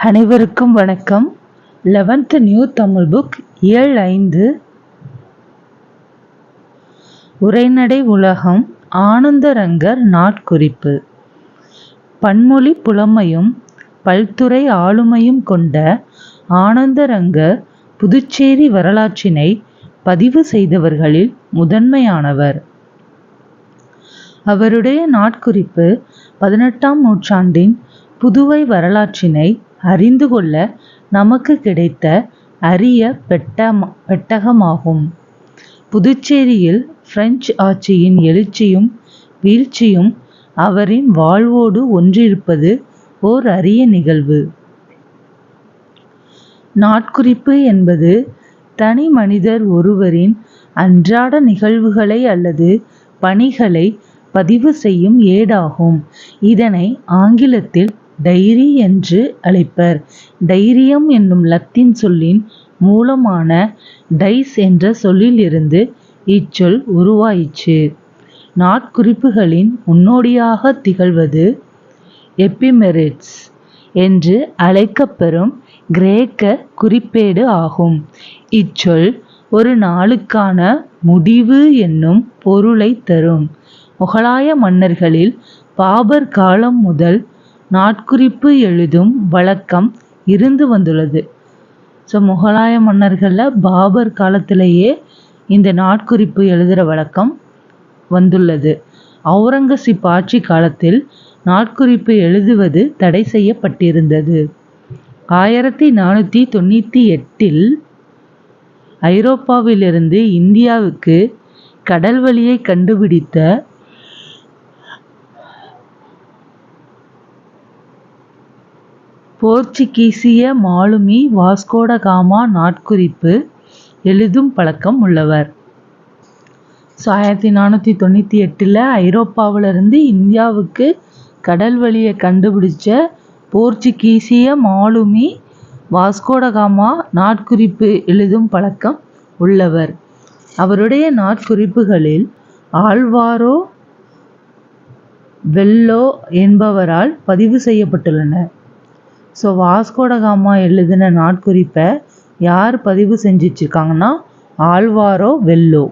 அனைவருக்கும் வணக்கம். Eleventh new Tamil book ஏழு ஐந்து. உரைநடை உலகம் ஆனந்தரங்கர் நாட்குறிப்பு. பன்மொழி புலமையும் பல்துறை ஆளுமையும் கொண்ட ஆனந்தரங்கர் புதுச்சேரி வரலாற்றினை பதிவு செய்தவர்களில் முதன்மையானவர். அவருடைய நாட்குறிப்பு பதினெட்டாம் நூற்றாண்டின் புதுவை வரலாற்றினை அறிந்து கொள்ள நமக்கு கிடைத்த அரிய பெட்டம் பெட்டகமாகும். புதுச்சேரியில் பிரெஞ்சு ஆட்சியின் எழுச்சியும் வீழ்ச்சியும் அவரின் வாழ்வோடு ஒன்றிருப்பது ஓர் அரிய நிகழ்வு. நாட்குறிப்பு என்பது தனி மனிதர் ஒருவரின் அன்றாட நிகழ்வுகளை அல்லது பணிகளை பதிவு செய்யும் ஏடாகும். இதனை ஆங்கிலத்தில் டைரி என்று அழைப்பர். டைரியம் என்னும் லத்தீன் சொல்லின் மூலமான டைஸ் என்ற சொல்லிலிருந்து இச்சொல் உருவாயிற்று. நாட்குறிப்புகளின் முன்னோடியாக திகழ்வது எப்பிமெரிட்ஸ் என்று அழைக்கப்பெறும் கிரேக்க குறிப்பேடு ஆகும். இச்சொல் ஒரு நாளுக்கான முடிவு என்னும் பொருளை தரும். முகலாய மன்னர்களில் பாபர் காலம் முதல் நாட்குறிப்பு எழுதும் வழக்கம் இருந்து வந்துள்ளது. ஸோ முகலாய மன்னர்களில் பாபர் காலத்திலேயே இந்த நாட்குறிப்பு எழுதுகிற வழக்கம் வந்துள்ளது. அவுரங்கசீப் ஆட்சி காலத்தில் நாட்குறிப்பு எழுதுவது தடை செய்யப்பட்டிருந்தது. ஆயிரத்தி நானூற்றி தொண்ணூற்றி எட்டில் ஐரோப்பாவிலிருந்து இந்தியாவுக்கு கடல் வழியை கண்டுபிடித்த போர்ச்சுகீசிய மாலுமி வாஸ்கோடகாமா நாட்குறிப்பு எழுதும் பழக்கம் உள்ளவர். ஸோ ஆயிரத்தி நானூற்றி தொண்ணூற்றி எட்டில் ஐரோப்பாவிலிருந்து இந்தியாவுக்கு கடல் வழியை கண்டுபிடிச்ச போர்ச்சுகீசிய மாலுமி வாஸ்கோடகாமா நாட்குறிப்பு எழுதும் பழக்கம் உள்ளவர். அவருடைய நாட்குறிப்புகளில் ஆழ்வாரோ வெல்லோ என்பவரால் பதிவு செய்யப்பட்டுள்ளன ஸோ வாஸ்கோடகாமா எழுதின நாட்குறிப்பை யார் பதிவு செஞ்சிச்சிருக்காங்கன்னா ஆழ்வாரோ வெல்லோ.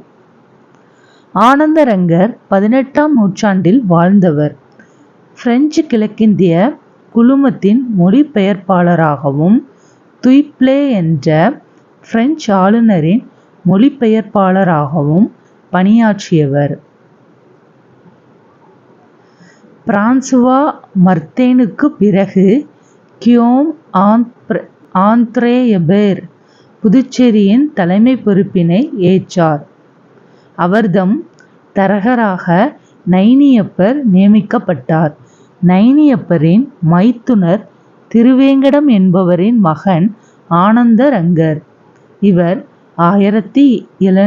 ஆனந்தரங்கர் பதினெட்டாம் நூற்றாண்டில் வாழ்ந்தவர். பிரெஞ்சு கிழக்கிந்திய குழுமத்தின் மொழிபெயர்ப்பாளராகவும் துய்ப்ளே என்ற பிரெஞ்சு ஆளுநரின் மொழிபெயர்ப்பாளராகவும் பணியாற்றியவர். பிரான்சுவா மர்த்தேனுக்கு பிறகு கியோம் ஆந்த்ரேயபேர் புதுச்சேரியின் தலைமை பொறுப்பினை ஏற்றார். அவர்தம் தரகராக நைனியப்பர் நியமிக்கப்பட்டார். நைனியப்பரின் மைத்துனர் திருவேங்கடம் என்பவரின் மகன் ஆனந்தரங்கர். இவர் ஆயிரத்தி எழு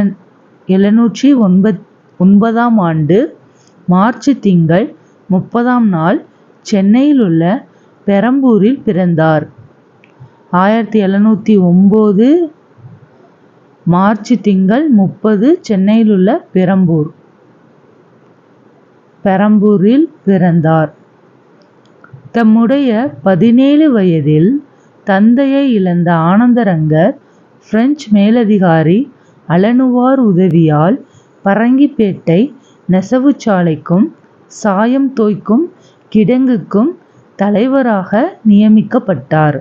எழுநூற்றி ஒன்பத் ஒன்பதாம் ஆண்டு மார்ச் திங்கள் முப்பதாம் நாள் சென்னையில் உள்ள பெரம்பூரில் பிறந்தார். ஆயிரத்தி எழுநூற்றி ஒம்பது மார்ச் திங்கள் முப்பது சென்னையில் உள்ள பெரம்பூர். பெரம்பூரில் பிறந்தார். தம்முடைய பதினேழு வயதில் தந்தையை இழந்த ஆனந்தரங்கர் பிரெஞ்சு மேலதிகாரி அலனுவார் உதவியால் பரங்கிப்பேட்டை நெசவுச்சாலைக்கும் சாயம் தோய்க்கும் கிடங்குக்கும் தலைவராக நியமிக்கப்பட்டார்.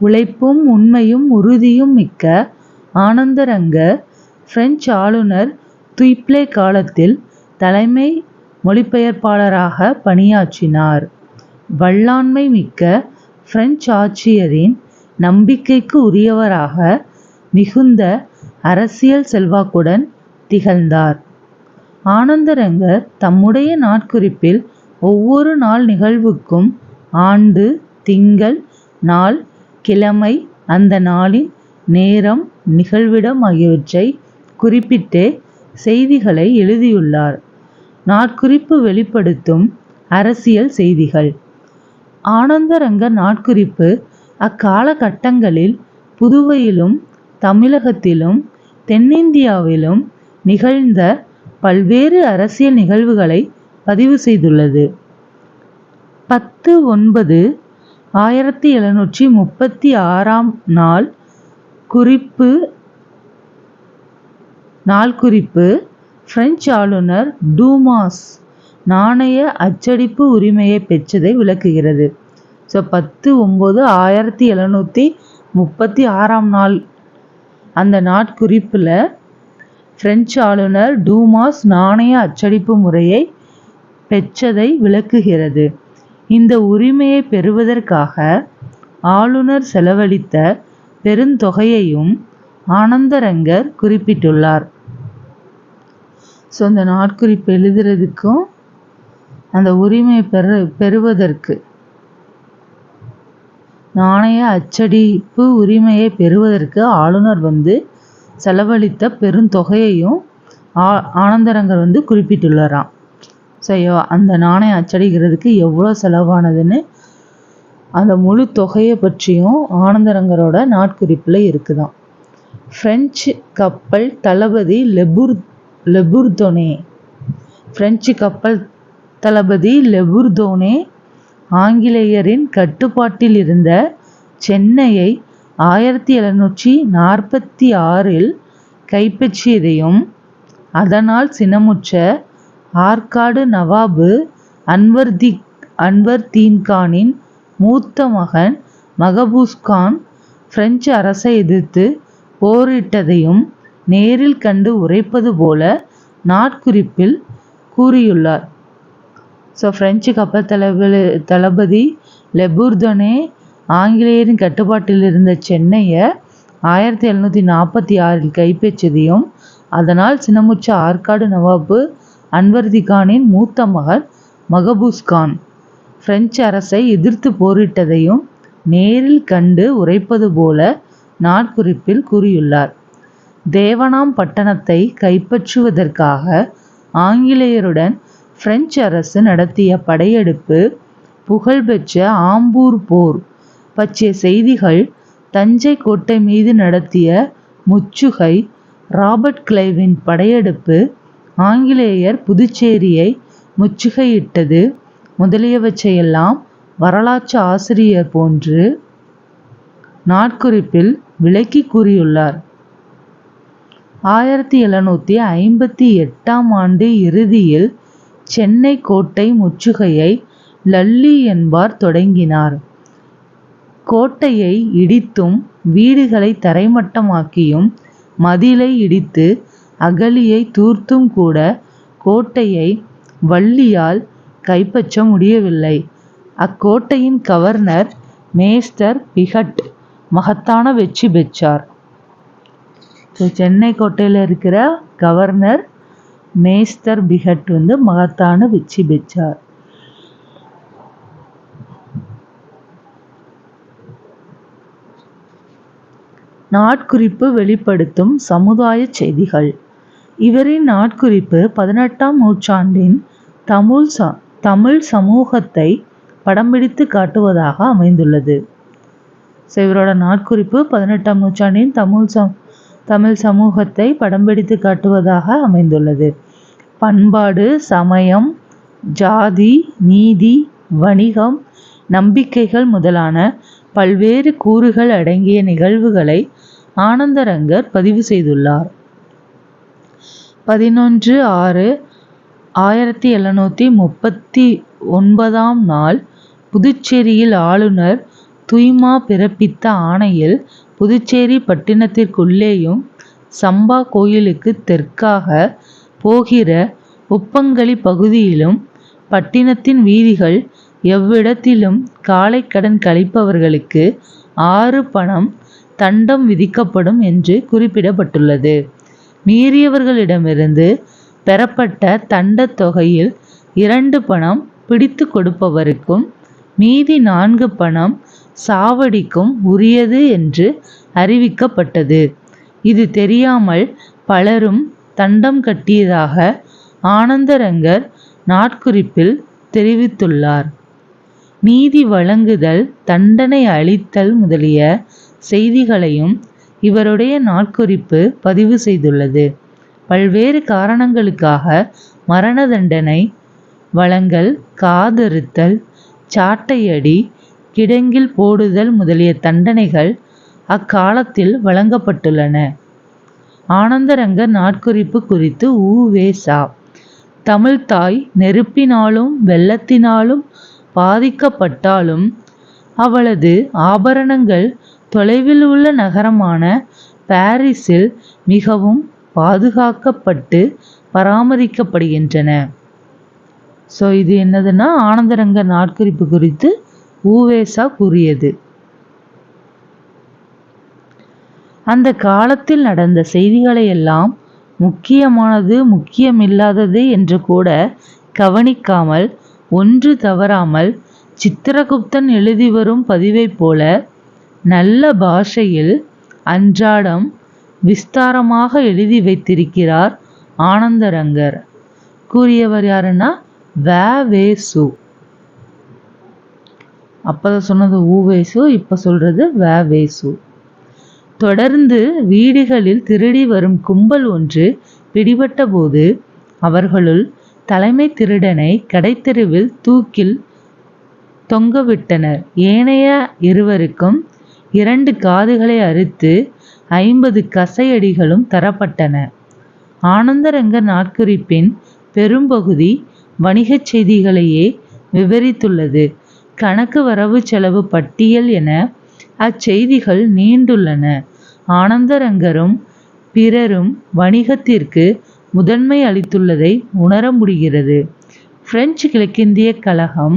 உழைப்பும் உண்மையும் உறுதியும் மிக்க ஆனந்தரங்க பிரெஞ்சு ஆளுநர் துய்ப்ளே காலத்தில் தலைமை மொழிபெயர்ப்பாளராக பணியாற்றினார். வல்லாண்மை மிக்க பிரெஞ்சு ஆட்சியரின் நம்பிக்கைக்கு உரியவராக மிகுந்த அரசியல் செல்வாக்குடன் திகழ்ந்தார். ஆனந்தரங்கர் தம்முடைய நாட்குறிப்பில் ஒவ்வொரு நாள் நிகழ்வுக்கும் ஆண்டு திங்கள் நாள் கிழமை அந்த நாளின் நேரம் நிகழ்விடம் ஆகியவற்றை குறிப்பிட்டே செய்திகளை எழுதியுள்ளார். நாட்குறிப்பு வெளிப்படுத்தும் அரசியல் செய்திகள். ஆனந்தரங்க நாட்குறிப்பு அக்காலகட்டங்களில் புதுவையிலும் தமிழகத்திலும் தென்னிந்தியாவிலும் நிகழ்ந்த பல்வேறு அரசியல் நிகழ்வுகளை பதிவு செய்துள்ளது. பத்து ஒன்பது ஆயிரத்தி எழுநூற்றி முப்பத்தி ஆறாம் நாள் குறிப்பு நாள் குறிப்பு பிரெஞ்சு ஆளுநர் டூமாஸ் நாணய அச்சடிப்பு உரிமையை பெற்றதை விளக்குகிறது. ஸோ பத்து ஒம்பது ஆயிரத்தி எழுநூற்றி முப்பத்தி ஆறாம் நாள் அந்த நாட்குறிப்பில் பிரெஞ்சு ஆளுநர் டூமாஸ் நாணய அச்சடிப்பு முறையை பெற்றதை விளக்குகிறது. இந்த உரிமையை பெறுவதற்காக ஆளுநர் செலவழித்த பெருந்தொகையையும் ஆனந்தரங்கர் குறிப்பிட்டுள்ளார். ஸோ அந்த நாட்குறிப்பு எழுதுறதுக்கும் அந்த உரிமை பெற பெறுவதற்கு நாணய அச்சடிப்பு உரிமையை பெறுவதற்கு ஆளுநர் வந்து செலவழித்த பெருந்தொகையையும் ஆ ஆனந்தரங்கர் வந்து குறிப்பிட்டுள்ளாராம். ஸோ அந்த நாணயம் அச்சடிக்கிறதுக்கு எவ்வளோ செலவானதுன்னு அந்த முழு தொகையை பற்றியும் ஆனந்தரங்கரோட நாட்குறிப்பில் இருக்குதாம். ஃப்ரெஞ்சு கப்பல் தளபதி லெபுர் லெபுர்தோனே ஃப்ரெஞ்சு கப்பல் தளபதி லெபுர்தோனே ஆங்கிலேயரின் கட்டுப்பாட்டில் இருந்த சென்னையை ஆயிரத்தி எழுநூற்றி நாற்பத்தி ஆறில் கைப்பற்றியதையும் அதனால் சினமுற்ற ஆற்காடு நவாபு அன்வர்தி அன்வர்தீன்கானின் மூத்த மகன் மகபூஸ்கான் பிரெஞ்சு அரசை எதிர்த்து போரிட்டதையும் நேரில் கண்டு உரைப்பது போல நாட்குறிப்பில் கூறியுள்ளார். ஸோ பிரெஞ்சு கப்பல் தளபதி தளபதி லெபூர்தனே ஆங்கிலேயரின் கட்டுப்பாட்டில் இருந்த சென்னையை ஆயிரத்தி எழுநூற்றி நாற்பத்தி ஆறில் கைப்பற்றியதையும் அதனால் சினமுற்ற ஆற்காடு நவாபு அன்வர்தி கானின் மூத்த மகன் மகபூஸ் கான் பிரெஞ்சு அரசை எதிர்த்து போரிட்டதையும் நேரில் கண்டு உரைப்பது போல நாட்குறிப்பில் கூறியுள்ளார். தேவனாம் பட்டணத்தை கைப்பற்றுவதற்காக ஆங்கிலேயருடன் பிரெஞ்சு அரசு நடத்திய படையெடுப்பு புகழ்பெற்ற ஆம்பூர் போர் பற்றிய செய்திகள் தஞ்சை கோட்டை மீது நடத்திய முற்றுகை ராபர்ட் கிளைவின் படையெடுப்பு ஆங்கிலேயர் புதுச்சேரியை முற்றுகையிட்டது முதலியவற்றையெல்லாம் வரலாற்று ஆசிரியர் போன்று நாட்குறிப்பில் விளக்கி கூறியுள்ளார். ஆயிரத்தி எழுநூற்றி ஐம்பத்தி எட்டாம் ஆண்டு இறுதியில் சென்னை கோட்டை முற்றுகையை லல்லி என்பார் தொடங்கினார். கோட்டையை இடித்தும் வீடுகளை தரைமட்டமாக்கியும் மதிலை இடித்து அகழியை தூர்த்தும் கூட கோட்டையை வள்ளியால் கைப்பற்ற முடியவில்லை. அக்கோட்டையின் கவர்னர் மேஸ்டர் பிகட் மகத்தான வெற்றி பெற்றார். ஸோ சென்னை கோட்டையில் இருக்கிற கவர்னர் மேஸ்டர் பிகட் வந்து மகத்தான வெற்றி பெற்றார். நாட்குறிப்பு வெளிப்படுத்தும் சமுதாய செய்திகள். இவரின் நாட்குறிப்பு பதினெட்டாம் நூற்றாண்டின் தமிழ் ச தமிழ் சமூகத்தை படம் பிடித்து காட்டுவதாக அமைந்துள்ளது. ஸோ இவரோட நாட்குறிப்பு பதினெட்டாம் நூற்றாண்டின் தமிழ் சம் தமிழ் சமூகத்தை படம் பிடித்து காட்டுவதாக அமைந்துள்ளது. பண்பாடு சமயம் ஜாதி நீதி வணிகம் நம்பிக்கைகள் முதலான பல்வேறு கூறுகள் அடங்கிய நிகழ்வுகளை ஆனந்தரங்கர் பதிவு செய்துள்ளார். பதினொன்று ஆறு ஆயிரத்தி எழுநூற்றி முப்பத்தி ஒன்பதாம் நாள் புதுச்சேரியில் ஆளுநர் துய்மா பிறப்பித்த ஆணையில் புதுச்சேரி பட்டினத்திற்குள்ளேயும் சம்பா கோயிலுக்கு தெற்காக போகிற உப்பங்களி பகுதியிலும் பட்டினத்தின் வீதிகள் எவ்விடத்திலும் காலை கடன் கழிப்பவர்களுக்கு ஆறு பணம் தண்டம் விதிக்கப்படும் என்று குறிப்பிடப்பட்டுள்ளது. மீறியவர்களிடமிருந்து பெறப்பட்ட தண்டத் தொகையில் இரண்டு பணம் பிடித்து கொடுப்பவருக்கும் மீதி நான்கு பணம் சாவடிக்கும் உரியது என்று அறிவிக்கப்பட்டது. இது தெரியாமல் பலரும் தண்டம் கட்டியதாக ஆனந்தரங்கர் நாட்குறிப்பில் தெரிவித்துள்ளார். நீதி வழங்குதல் தண்டனை அளித்தல் முதலிய செய்திகளையும் இவருடைய நாட்குறிப்பு பதிவு செய்துள்ளது. பல்வேறு காரணங்களுக்காக மரண தண்டனை வழங்கல் காதறுத்தல் சாட்டையடி கிடங்கில் போடுதல் முதலிய தண்டனைகள் அக்காலத்தில் வழங்கப்பட்டுள்ளன. ஆனந்தரங்க நாட்குறிப்பு குறித்து ஊவேசா தமிழ்தாய் நெருப்பினாலும் வெள்ளத்தினாலும் பாதிக்கப்பட்டாலும் அவளது ஆபரணங்கள் தொலைவில் உள்ள நகரமான பாரிஸில் மிகவும் பாதுகாக்கப்பட்டு பராமரிக்கப்படுகின்றன. ஸோ இது என்னதுன்னா ஆனந்தரங்க நாட்குறிப்பு குறித்து ஊவேசா கூறியது. அந்த காலத்தில் நடந்த செய்திகளையெல்லாம் முக்கியமானது முக்கியமில்லாதது என்று கூட கவனிக்காமல் ஒன்று தவறாமல் சித்திரகுப்தன் எழுதி வரும் பதிவைப் போல நல்ல பாஷையில் அன்றாடம் விஸ்தாரமாக எழுதி வைத்திருக்கிறார் ஆனந்தரங்கர். கூறியவர் யாருன்னா வ. வே. சு. அப்பதான் சொன்னது ஊவேசு இப்ப சொல்றது வ. வே. தொடர்ந்து வீடுகளில் திருடி வரும் கும்பல் ஒன்று பிடிபட்டபோது அவர்களுள் தலைமை திருடனை கடைத்தெருவில் தூக்கில் தொங்கவிட்டனர். ஏனைய இருவருக்கும் இரண்டு காதுகளை அறுத்து ஐம்பது கசையடிகளும் தரப்பட்டன. ஆனந்தரங்க நாட்குறிப்பின் பெரும்பகுதி வணிகச் செய்திகளையே விவரித்துள்ளது. கணக்கு வரவு செலவு பட்டியல் என அச்செய்திகள் நீண்டுள்ளன. ஆனந்தரங்கரும் பிறரும் வணிகத்திற்கு முதன்மை அளித்துள்ளதை உணர முடிகிறது. பிரெஞ்சு கிழக்கிந்தியக் கழகம்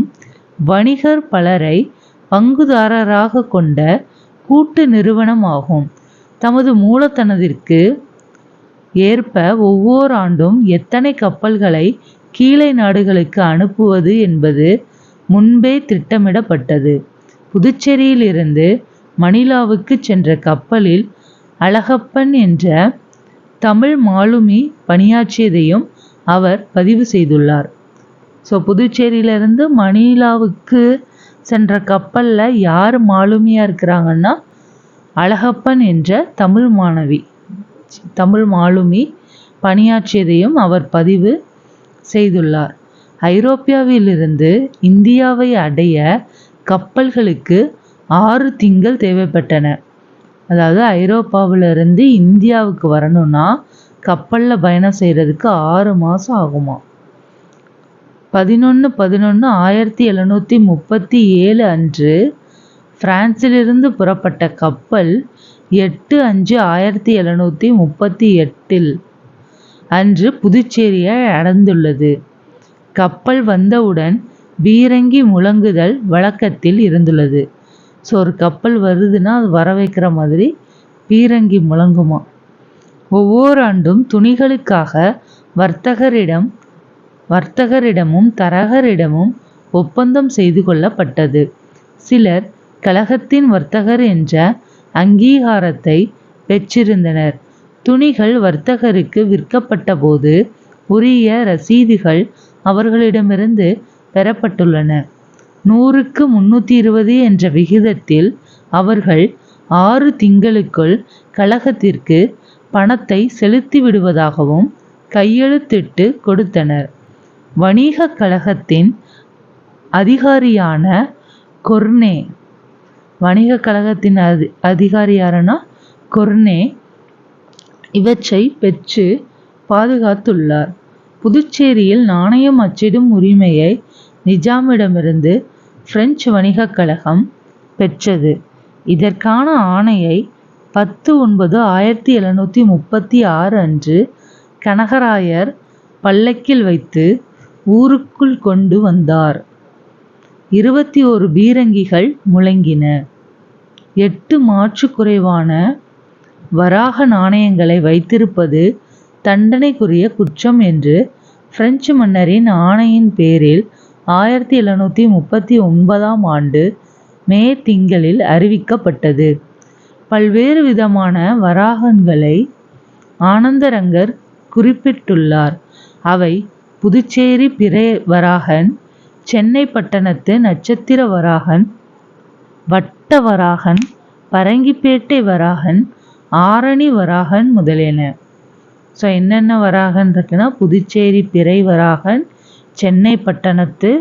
வணிகர் பலரை பங்குதாரராகக் கொண்ட கூட்டு நிறுவனம் ஆகும் தமது மூலதனத்திற்கு ஏற்ப ஒவ்வோராண்டும் எத்தனை கப்பல்களை கீழை நாடுகளுக்கு அனுப்புவது என்பது முன்பே திட்டமிடப்பட்டது. புதுச்சேரியிலிருந்து மணிலாவுக்கு சென்ற கப்பலில் அழகப்பன் என்ற தமிழ் மாலுமி பணியாற்றியதையும் அவர் பதிவு செய்துள்ளார். ஸோ புதுச்சேரியிலிருந்து மணிலாவுக்கு சென்ற கப்பலில் யார் மாலுமியாக இருக்கிறாங்கன்னா அழகப்பன் என்ற தமிழ் மாணவி தமிழ் மாலுமி பணியாற்றியதையும் அவர் பதிவு செய்துள்ளார். ஐரோப்பியாவிலிருந்து இந்தியாவை அடைய கப்பல்களுக்கு ஆறு திங்கள் தேவைப்பட்டன. அதாவது ஐரோப்பாவிலிருந்து இந்தியாவுக்கு வரணும்னா கப்பலில் பயணம் செய்கிறதுக்கு ஆறு மாதம் ஆகுமா பதினொன்று பதினொன்று ஆயிரத்தி எழுநூற்றி முப்பத்தி ஏழு அன்று பிரான்சிலிருந்து புறப்பட்ட கப்பல் எட்டு அஞ்சு ஆயிரத்தி எழுநூத்தி முப்பத்தி எட்டில் அன்று புதுச்சேரியை அடைந்துள்ளது. கப்பல் வந்தவுடன் பீரங்கி முழங்குதல் வழக்கத்தில் இருந்துள்ளது. ஸோ ஒரு கப்பல் வருதுன்னா அது வர வைக்கிற மாதிரி பீரங்கி முழங்குமா ஒவ்வொரு ஆண்டும் துணிகளுக்காக வர்த்தகரிடம் வர்த்தகரிடமும் தரகரிடமும் ஒப்பந்தம் செய்து கொள்ளப்பட்டது. சிலர் கழகத்தின் வர்த்தகர் என்ற அங்கீகாரத்தை பெற்றிருந்தனர். துணிகள் வர்த்தகருக்கு விற்கப்பட்டபோது உரிய ரசீதுகள் அவர்களிடமிருந்து பெறப்பட்டுள்ளன. நூறுக்கு முன்னூற்றி இருபது என்ற விகிதத்தில் அவர்கள் ஆறு திங்களுக்குள் கழகத்திற்கு பணத்தை செலுத்திவிடுவதாகவும் கையெழுத்திட்டு கொடுத்தனர். வணிகக் கழகத்தின் அதிகாரியான கொர்னே வணிகக் கழகத்தின் அதி அதிகாரி யாருன்னா கொர்னே இவற்றை பெற்று பாதுகாத்துள்ளார். புதுச்சேரியில் நாணயம் அச்சிடும் உரிமையை நிஜாமிடமிருந்து பிரெஞ்சு வணிகக் கழகம் பெற்றது. இதற்கான ஆணையை பத்து ஒன்பது ஆயிரத்தி எழுநூத்தி முப்பத்தி ஆறு அன்று கனகராயர் பல்லக்கில் வைத்து ஊருக்குள் கொண்டு வந்தார். இருபத்தி ஒரு பீரங்கிகள் முழங்கின. எட்டு மாற்று குறைவான வராக நாணயங்களை வைத்திருப்பது தண்டனைக்குரிய குற்றம் என்று பிரெஞ்சு மன்னரின் ஆணையின் பேரில் ஆயிரத்தி எழுநூற்றி முப்பத்தி ஒன்பதாம் ஆண்டு மே திங்களில் அறிவிக்கப்பட்டது. பல்வேறு விதமான வராகன்களை ஆனந்தரங்கர் குறிப்பிட்டுள்ளார். அவை புதுச்சேரி பிறை வராகன் சென்னை பட்டணத்து நட்சத்திர வராகன் வட்ட வராகன் பரங்கிப்பேட்டை வராகன் ஆரணி வராகன் முதலியன. ஸோ என்னென்ன வராகன் இருக்குன்னா புதுச்சேரி பிறை வராகன் சென்னை பட்டணத்து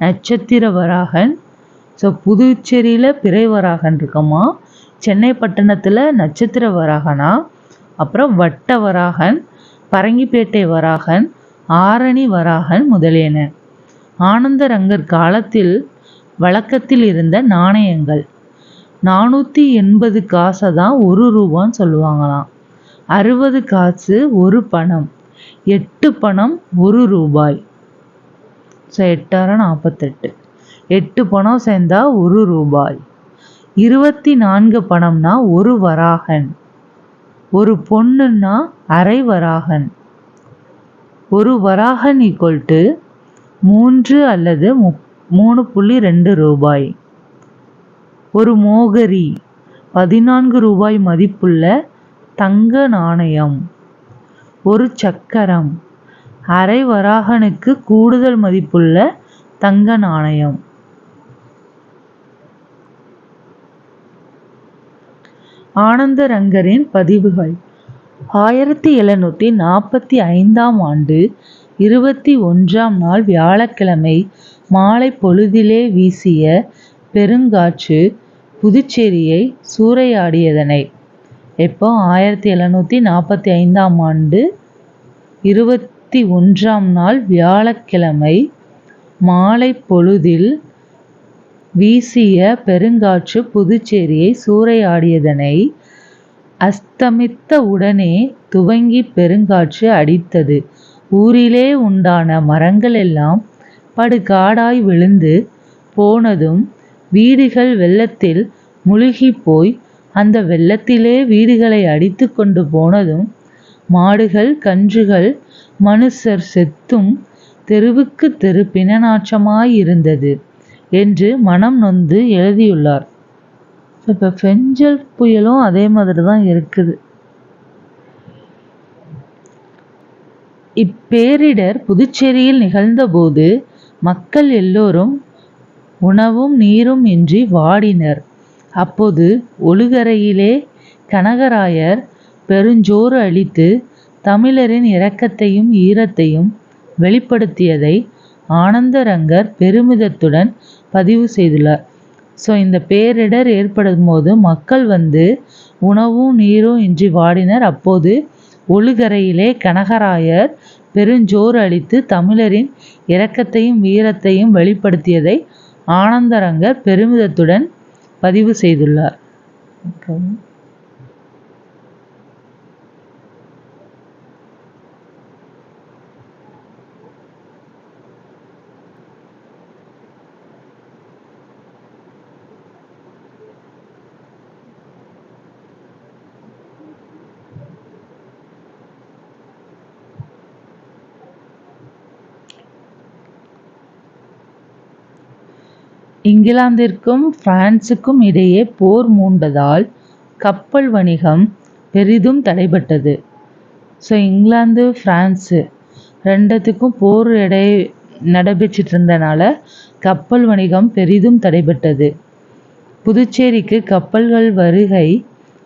நட்சத்திர வராகன். ஸோ புதுச்சேரியில் பிறை வராகன் இருக்குமா? சென்னை பட்டணத்தில் நட்சத்திர வராகனா? அப்புறம் வட்ட வராகன் பரங்கிப்பேட்டை வராகன் ஆரணி வராகன் முதலியன. ஆனந்தரங்கர் காலத்தில் வழக்கத்தில் இருந்த நாணயங்கள். நானூற்றி எண்பது காசை தான் ஒரு ரூபான்னு சொல்லுவாங்களாம். அறுபது காசு ஒரு பணம். எட்டு பணம் ஒரு ரூபாய். ஸோ எட்டாயிரம் நாற்பத்தெட்டு எட்டு பணம் சேர்ந்தா ஒரு ரூபாய். இருபத்தி நான்கு பணம்னா ஒரு வராகன். ஒரு பொண்ணுன்னா அரை வராகன். ஒரு வராகன் ஈக்குவல் டு மூன்று அல்லது மூணு புள்ளி ரெண்டு ரூபாய். ஒரு மோகரி பதினான்கு ரூபாய் மதிப்புள்ள தங்க நாணயம். ஒரு சக்கரம் அரை வராகனுக்கு கூடுதல் மதிப்புள்ள தங்க நாணயம். ஆனந்தரங்கரின் பதிவுகள். ஆயிரத்தி எழுநூற்றி நாற்பத்தி ஐந்தாம் ஆண்டு இருபத்தி ஒன்றாம் நாள் வியாழக்கிழமை மாலை பொழுதிலே வீசிய பெருங்காற்று புதுச்சேரியை சூறையாடியதனை. எப்போ? ஆயிரத்தி எழுநூற்றி நாற்பத்தி ஐந்தாம் ஆண்டு இருபத்தி ஒன்றாம் நாள் வியாழக்கிழமை மாலை பொழுதில் வீசிய பெருங்காற்று புதுச்சேரியை சூறையாடியதனை அஸ்தமித்த உடனே துவங்கி பெருங்காற்று அடித்தது. ஊரிலே உண்டான மரங்கள் எல்லாம் படுகாடாய் விழுந்து போனதும் வீடுகள் வெள்ளத்தில் முழுகிப் போய் அந்த வெள்ளத்திலே வீடுகளை அடித்து கொண்டு போனதும் மாடுகள் கன்றுகள் மனுஷர் செத்தும் தெருவுக்கு தெரு பிணநாற்றமாயிருந்தது என்று மனம் நொந்து எழுதியுள்ளார். இப்போ ஃபெஞ்சல் புயலும் அதே மாதிரி தான் இருக்குது இப்பேரிடர் புதுச்சேரியில் நிகழ்ந்தபோது மக்கள் எல்லோரும் உணவும் நீரும் இன்றி வாடினர். அப்போது ஒழுகரையிலே கனகராயர் பெருஞ்சோறு அளித்து தமிழரின் இரக்கத்தையும் ஈரத்தையும் வெளிப்படுத்தியதை ஆனந்தரங்கர் பெருமிதத்துடன் பதிவு செய்துள்ளார். ஸோ இந்த பேரிடர் ஏற்படும் போது மக்கள் வந்து உணவும் நீரும் இன்றி வாடினர். அப்போது ஒழுகரையிலே கனகராயர் பெருஞ்சோறு அளித்து தமிழரின் இரக்கத்தையும் வீரத்தையும் வெளிப்படுத்தியதை ஆனந்தரங்கர் பெருமிதத்துடன் பதிவு செய்துள்ளார். இங்கிலாந்திற்கும் பிரான்சுக்கும் இடையே போர் மூண்டதால் கப்பல் வணிகம் பெரிதும் தடைபட்டது. ஸோ இங்கிலாந்து ஃப்ரான்ஸு ரெண்டுத்துக்கும் போர் இடை நடைபெற்றுட்டு இருந்தனால கப்பல் வணிகம் பெரிதும் தடைபட்டது. புதுச்சேரிக்கு கப்பல்கள் வருகை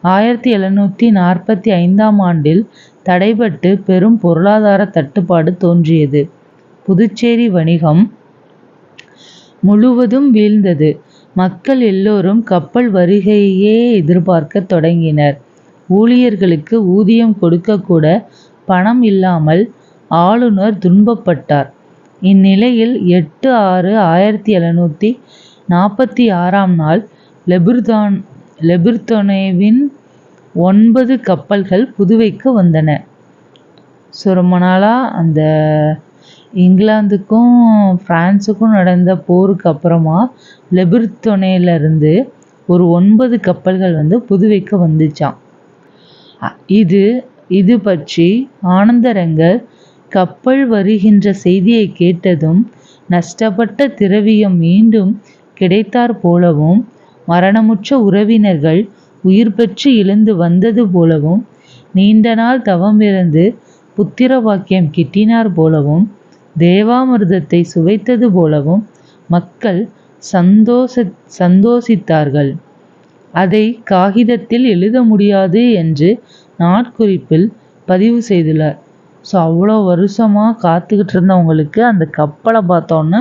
ஆயிரத்தி எழுநூற்றி நாற்பத்தி ஐந்தாம் ஆண்டில் தடைபட்டு பெரும் பொருளாதார தட்டுப்பாடு தோன்றியது. புதுச்சேரி வணிகம் முழுவதும் வீழ்ந்தது. மக்கள் எல்லோரும் கப்பல் வருகையே எதிர்பார்க்கத் தொடங்கினர். ஊழியர்களுக்கு ஊதியம் கொடுக்கக்கூட பணம் இல்லாமல் ஆளுநர் துன்பப்பட்டார். இந்நிலையில் எட்டு ஆறு ஆயிரத்தி எழுநூற்றி நாற்பத்தி ஆறாம் நாள் லெபுர்தொனேவின் ஒன்பது கப்பல்கள் புதுவைக்கு வந்தன. ஸோ ரொம்ப நாளாக அந்த இங்கிலாந்துக்கும் ஃப்ரான்ஸுக்கும் நடந்த போருக்கு அப்புறமா லெபுர்தொனேலேருந்து ஒரு ஒன்பது கப்பல்கள் வந்து புதுவைக்கு வந்துச்சாம். இது இது பற்றி ஆனந்தரங்கர் கப்பல் வருகின்ற செய்தியை கேட்டதும் நஷ்டப்பட்ட திரவியம் மீண்டும் கிடைத்தாற் போலவும் மரணமுற்ற உறவினர்கள் உயிர் பெற்று எழுந்து வந்தது போலவும் நீண்ட நாள் தவமிருந்து புத்திர வாக்கியம் கிட்டினார் போலவும் தேவாமிர்தத்தை சுவைத்தது போலவும் மக்கள் சந்தோஷ சந்தோஷித்தார்கள். அதை காகிதத்தில் எழுத முடியாது என்று நாட்குறிப்பில் பதிவு செய்துள்ளார். ஸோ அவ்வளோ வருஷமாக காத்துக்கிட்டு இருந்தவங்களுக்கு அந்த கப்பலை பார்த்தோன்னே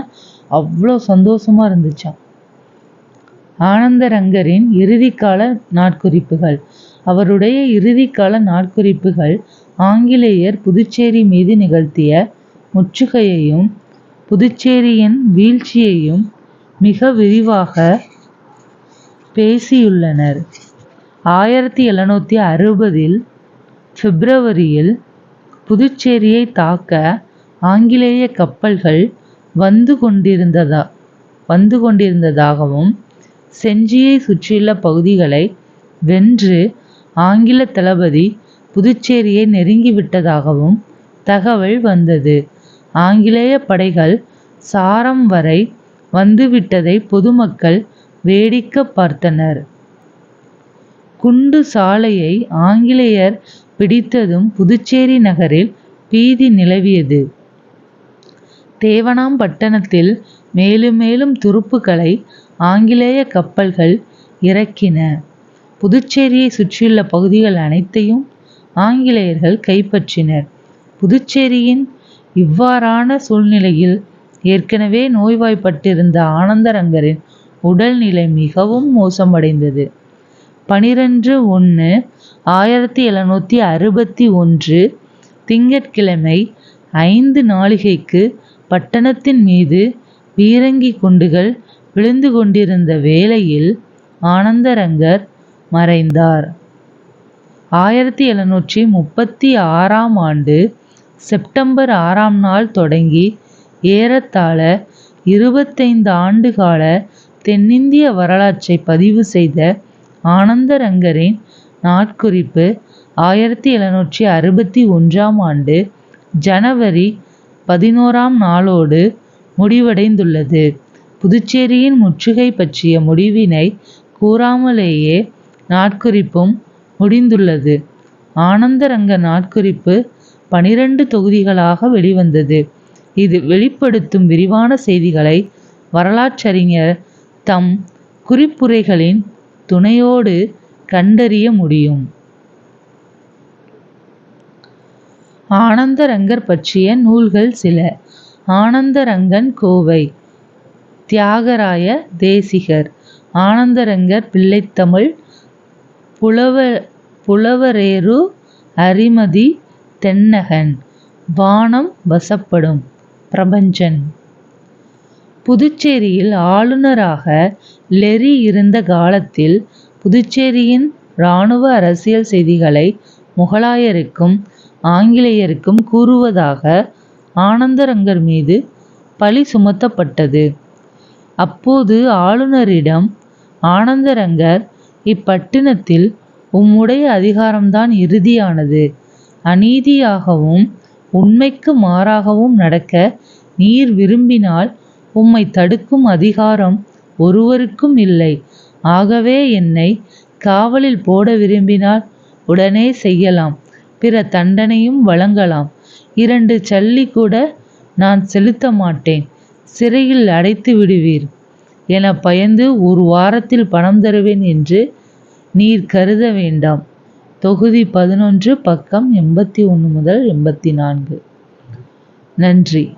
அவ்வளோ சந்தோஷமாக இருந்துச்சாம். ஆனந்தரங்கரின் இறுதிக்கால நாட்குறிப்புகள். அவருடைய இறுதிக்கால நாட்குறிப்புகள் ஆங்கிலேயர் புதுச்சேரி மீது நிகழ்த்திய முற்றுகையையும் புதுச்சேரியின் வீழ்ச்சியையும் மிக விரிவாக பேசியுள்ளனர். ஆயிரத்தி எழுநூற்றி அறுபதில் பிப்ரவரியில் புதுச்சேரியை தாக்க ஆங்கிலேய கப்பல்கள் வந்து கொண்டிருந்ததா வந்து கொண்டிருந்ததாகவும் செஞ்சியை சுற்றியுள்ள பகுதிகளை வென்று ஆங்கில தளபதி புதுச்சேரியை நெருங்கிவிட்டதாகவும் தகவல் வந்தது. ஆங்கிலேய படைகள் சாரம் வரை வந்துவிட்டதை பொதுமக்கள் வேடிக்கை பார்த்தனர். குண்டு சாலையை ஆங்கிலேயர் பிடித்ததும் புதுச்சேரி நகரில் பீதி நிலவியது. தேவனாம்பட்டணத்தில் மேலும் மேலும் துருப்புக்களை ஆங்கிலேய கப்பல்கள் இறக்கின. புதுச்சேரியை சுற்றியுள்ள பகுதிகள் அனைத்தையும் ஆங்கிலேயர்கள் கைப்பற்றினர். புதுச்சேரியின் இவ்வாறான சூழ்நிலையில் ஏற்கனவே நோய்வாய்ப்பட்டிருந்த ஆனந்தரங்கரின் உடல்நிலை மிகவும் மோசமடைந்தது. பனிரெண்டு ஒன்று ஆயிரத்தி எழுநூற்றி அறுபத்தி ஒன்று திங்கட்கிழமை ஐந்து நாளிகைக்கு பட்டணத்தின் மீது பீரங்கி குண்டுகள் விழுந்து கொண்டிருந்த வேளையில் ஆனந்தரங்கர் மறைந்தார். ஆயிரத்தி எழுநூற்றி முப்பத்தி ஆறாம் ஆண்டு செப்டம்பர் ஆறாம் நாள் தொடங்கி ஏறத்தாழ இருபத்தைந்து ஆண்டுகால தென்னிந்திய வரலாற்றை பதிவு செய்த ஆனந்தரங்கரின் நாட்குறிப்பு ஆயிரத்தி எழுநூற்றி அறுபத்தி ஒன்றாம் ஆண்டு ஜனவரி பதினோராம் நாளோடு முடிவடைந்துள்ளது. புதுச்சேரியின் முற்றுகை பற்றிய முடிவினை கூறாமலேயே நாட்குறிப்பும் முடிந்துள்ளது. ஆனந்தரங்க நாட்குறிப்பு பனிரெண்டு தொகுதிகளாக வெளிவந்தது. இது வெளிப்படுத்தும் விரிவான செய்திகளை வரலாற்றறிஞர் தம் குறிப்புரைகளின் துணையோடு கண்டறிய முடியும். ஆனந்தரங்கர் பற்றிய நூல்கள் சில. ஆனந்தரங்கன் கோவை. தியாகராய தேசிகர். ஆனந்தரங்கர் பிள்ளைத்தமிழ். புலவ புலவரேரு அரிமதி தென்னகன். வானம் வசப்படும் பிரபஞ்சன். புதுச்சேரியில் ஆளுநராக லெரி இருந்த காலத்தில் புதுச்சேரியின் இராணுவ அரசியல் செய்திகளை முகலாயருக்கும் ஆங்கிலேயருக்கும் கூறுவதாக ஆனந்தரங்கர் மீது பழி சுமத்தப்பட்டது. அப்போது ஆளுநரிடம் ஆனந்தரங்கர் இப்பட்டினத்தில் உம்முடைய அதிகாரம்தான் இறுதியானது. அநீதியாகவும் உண்மைக்கு மாறாகவும் நடக்க நீர் விரும்பினால் உம்மை தடுக்கும் அதிகாரம் ஒருவருக்கும் இல்லை. ஆகவே என்னை காவலில் போட விரும்பினால் உடனே செய்யலாம். பிற தண்டனையும் வழங்கலாம். இரண்டு சல்லி கூட நான் செலுத்த மாட்டேன். சிறையில் அடைத்து விடுவீர். என பயந்து ஒரு வாரத்தில் பணம் தருவேன் என்று நீர் கருத வேண்டாம். தொகுதி பதினொன்று பக்கம் எண்பத்தி ஒன்று முதல் எண்பத்தி நான்கு. நன்றி.